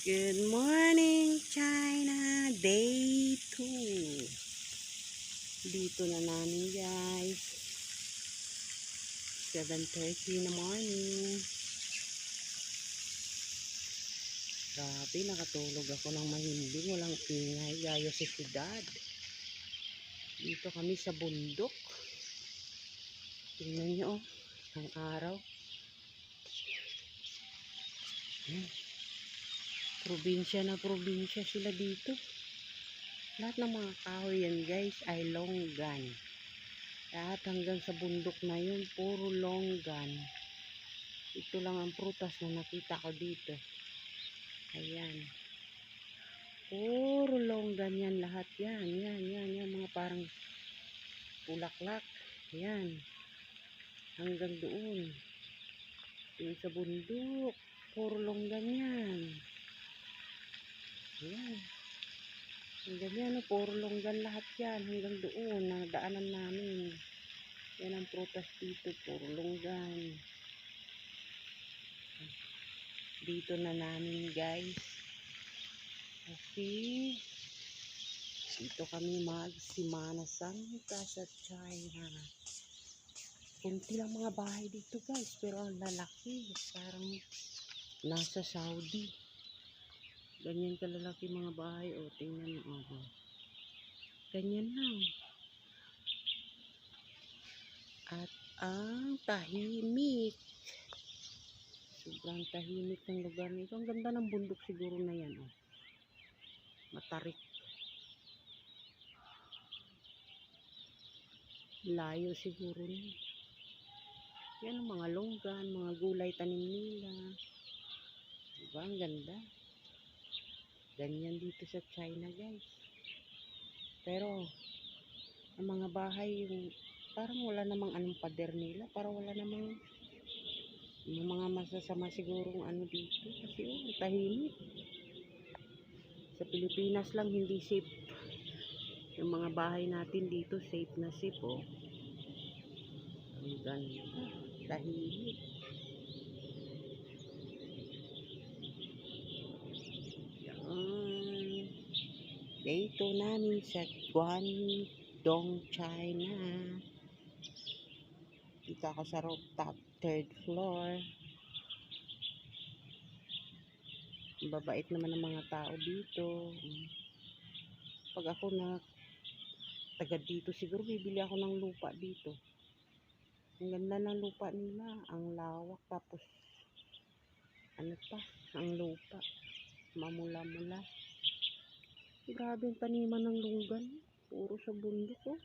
Good morning, China. Day 2. Dito na namin, guys. 7.30 in the morning. Grabe, nakatulog ako ng mahimbing. Walang ingay, gaya sa syudad. Dito kami sa bundok. Tingnan nyo, oh. Ang araw. Hmm. Probinsya na probinsya sila dito. Lahat ng mga kahoy yan guys ay longgan. Lahat hanggang sa bundok na yun, puro longgan. Ito lang ang prutas na nakita ko dito. Ayan. Puro longgan yan lahat yan. Yan, yan, yan. Mga parang pulaklak. Yan. Hanggang doon. Yung sa bundok. Puro longgan yan. Ayan. Hanggang yan, oh, puro longgan lahat yan. Hanggang doon, na daanan namin. Yan ang prutas dito, puro longgan. Dito na namin, guys. Kasi, dito kami magsimana Santa sa China. Kunti lang mga bahay dito, guys. Pero ang lalaki. Parang nasa Saudi. Ganyan kalalaki mga bahay. O, tingnan mo. Oh. Ganyan lang. At ang tahimik. Sobrang tahimik ng lugar nito. Ang ganda ng bundok siguro na yan. Oh. Matarik. Layo siguro niya. Yan ang mga longgan, mga gulay tanim nila. Diba? Ang ganda. Ganyan dito sa China, guys. Pero, ang mga bahay, yung, parang wala namang anong pader nila. Parang wala namang yung mga masasama sigurong ano dito. Kasi, oh, tahimik. Sa Pilipinas lang, hindi safe. Yung mga bahay natin dito, safe na safe, oh. Ang ganda. Tahimik. Day 2 namin sa Guangdong, China. Dito ako sa rooftop, third floor. Babait naman ng mga tao dito. Pag ako na taga dito, siguro bibili ako ng lupa dito. Ang ganda ng lupa nila, ang lawak, tapos ano pa, ang lupa, mamula-mula. Grabe ang taniman ng lunggan. Puro sa bundok, oh.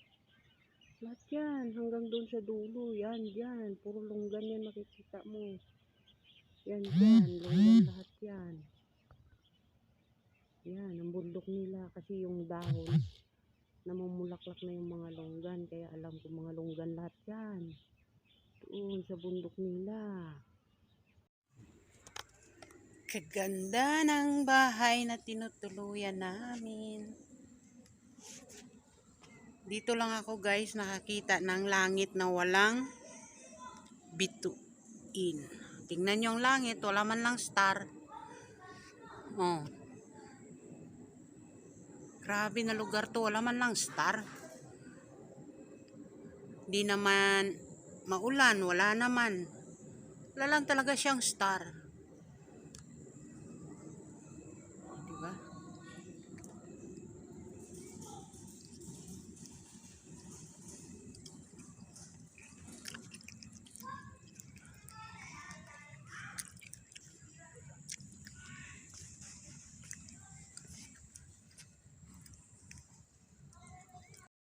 Lahat yan. Hanggang doon sa dulo. Yan, yan. Puro lunggan yan makikita mo. Yan, yan. Lunggan lahat yan. Yan, ang bundok nila. Kasi yung dahon, namumulaklak na yung mga longgan. Kaya alam ko mga longgan lahat yan. Doon sa bundok nila. Kaganda ng bahay na tinutuluyan namin. Dito lang ako guys nakakita ng langit na walang bituin. Tingnan nyo ang langit, wala man lang star. Oh. Grabe na lugar to, wala man lang star. Di naman maulan, wala naman. Wala lang talaga siyang star.